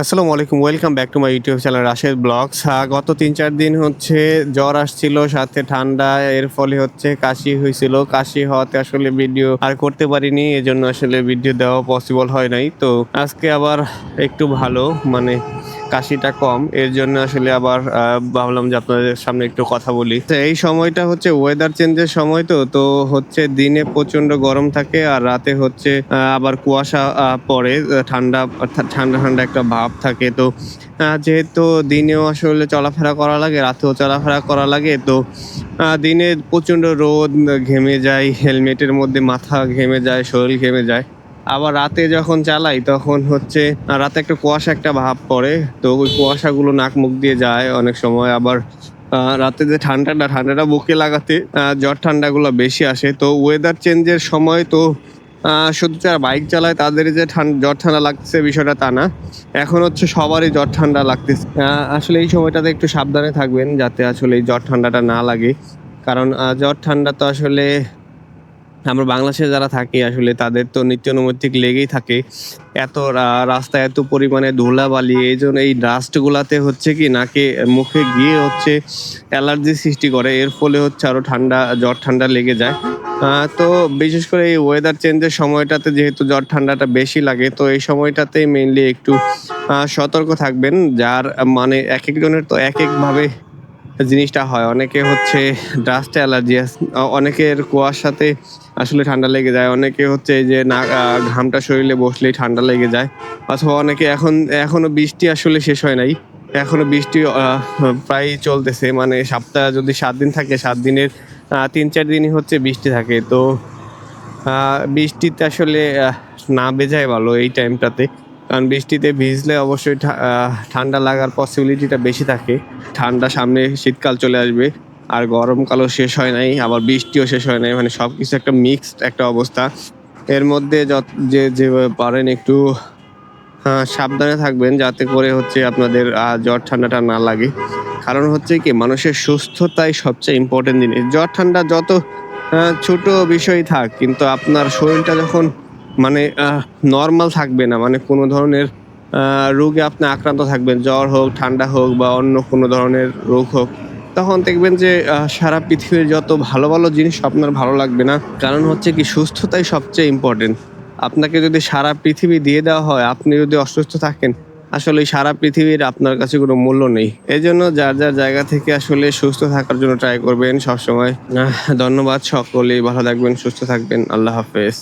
আসসালামু আলাইকুম welcome back to my YouTube channel Rashed vlogs গত তিন চার দিন হচ্ছে জ্বর আসছিল, সাথে ঠান্ডা, এর ফলে হচ্ছে কাশি হয়েছিল। কাশি হওয়াতে আসলে ভিডিও আর করতে পারিনি, এজন্য আসলে ভিডিও দেওয়া পসিবল হয় নাই। তো আজকে আবার একটু ভালো মানে কাশিটা কম। এর জন্য আসলে আবার ভাবলাম যে আপনাদের সামনে একটু কথা বলি। তো এই সময়টা হচ্ছে ওয়েদার চেঞ্জের সময় তো তো হচ্ছে দিনে প্রচণ্ড গরম থাকে আর রাতে হচ্ছে আবার কুয়াশা পড়ে। ঠান্ডা, অর্থাৎ ঠান্ডা ঠান্ডা একটা ভাব থাকে। তো যেহেতু দিনেও আসলে চলাফেরা করা লাগে, রাতেও চলাফেরা করা লাগে, তো দিনে প্রচণ্ড রোদ ঘেমে যায়, হেলমেটের মধ্যে মাথা ঘেমে যায়, শরীর ঘেমে যায়। আবার রাতে যখন চালাই, তখন হচ্ছে রাতে একটা কুয়াশা একটা ভাব পড়ে। তো ওই কুয়াশাগুলো নাক মুখ দিয়ে যায় অনেক সময়। আবার রাতে যে ঠান্ডাটা ঠান্ডাটা বুকে লাগাতে জ্বর ঠান্ডাগুলো বেশি আসে। তো ওয়েদার চেঞ্জের সময় তো শুধু যারা বাইক চালায়, তাদের যে ঠান্ডা জ্বর ঠান্ডা লাগছে বিষয়টা তা না। এখন হচ্ছে সবারই জ্বর ঠান্ডা লাগতেছে। আসলে এই সময়টাতে একটু সাবধানে থাকবেন যাতে আসলে এই জ্বর ঠান্ডাটা না লাগে। কারণ জ্বর ঠান্ডা তো আসলে আমরা বাংলাদেশে যারা থাকি, আসলে তাদের তো নিত্য নৈমিত্তিক লেগেই থাকে। এত রা- রাস্তায় এত পরিমাণে ধুলাবালি, এই জন্য এই ডাস্টগুলাতে হচ্ছে কি, নাকে, মুখে গিয়ে হচ্ছে অ্যালার্জি সৃষ্টি করে। এর ফলে হচ্ছে আরও ঠান্ডা, জ্বর ঠান্ডা লেগে যায়। তো বিশেষ করে এই ওয়েদার চেঞ্জের সময়টাতে যেহেতু জ্বর ঠান্ডাটা বেশি লাগে, তো এই সময়টাতেই মেইনলি একটু সতর্ক থাকবেন। যার মানে এক একজনের তো এক একভাবে জিনিসটা হয়। অনেকে হচ্ছে ডাস্ট অ্যালার্জি অনেকের কুয়াশাতে আসলে ঠান্ডা লেগে যায়। অনেকে হচ্ছে যে না ঘামটা শরীরে বসলেই ঠান্ডা লেগে যায়। অথবা অনেকে এখন, এখনও বৃষ্টি আসলে শেষ হয় নাই। এখনও বৃষ্টি প্রায় চলতেছে। মানে সপ্তাহে যদি সাত দিন থাকে, সাত দিনের তিন চার দিনই হচ্ছে বৃষ্টি থাকে। তো বৃষ্টিতে আসলে না বেজায় ভালো এই টাইমটাতে। কারণ বৃষ্টিতে ভিজলে অবশ্যই ঠান্ডা লাগার পসিবিলিটিটা বেশি থাকে। ঠান্ডা সামনে শীতকাল চলে আসবে। আর গরমকালও শেষ হয় নাই আবার বৃষ্টিও শেষ হয় নাই মানে সব কিছু একটা মিক্সড একটা অবস্থা। এর মধ্যে যত যে যে পারেন একটু আহ, সাবধানে থাকবেন যাতে করে হচ্ছে আপনাদের জ্বর ঠান্ডাটা না লাগে। কারণ হচ্ছে কি মানুষের সুস্থতাই সবচেয়ে ইম্পর্টেন্ট জিনিস। জ্বর ঠান্ডা যত আহ, ছোট বিষয় থাক কিন্তু আপনার শরীরটা যখন মানে নর্মাল থাকবে না মানে কোনো ধরনের রোগে আপনি আক্রান্ত থাকবেন জ্বর হোক ঠান্ডা হোক বা অন্য কোনো ধরনের রোগ হোক তখন দেখবেন যে সারা পৃথিবীর যত ভালো ভালো জিনিস আপনার ভালো লাগবে না। কারণ হচ্ছে কি, সুস্থতাই সবচেয়ে ইম্পর্টেন্ট আপনাকে যদি সারা পৃথিবী দিয়ে দেওয়া হয়, আপনি যদি অসুস্থ থাকেন, আসলে সারা পৃথিবীর আপনার কাছে কোনো মূল্য নেই। এই জন্য যার যার জায়গা থেকে আসলে সুস্থ থাকার জন্য ট্রাই করবেন সবসময়। ধন্যবাদ সকলেই, ভালো থাকবেন, সুস্থ থাকবেন, আল্লাহ হাফেজ।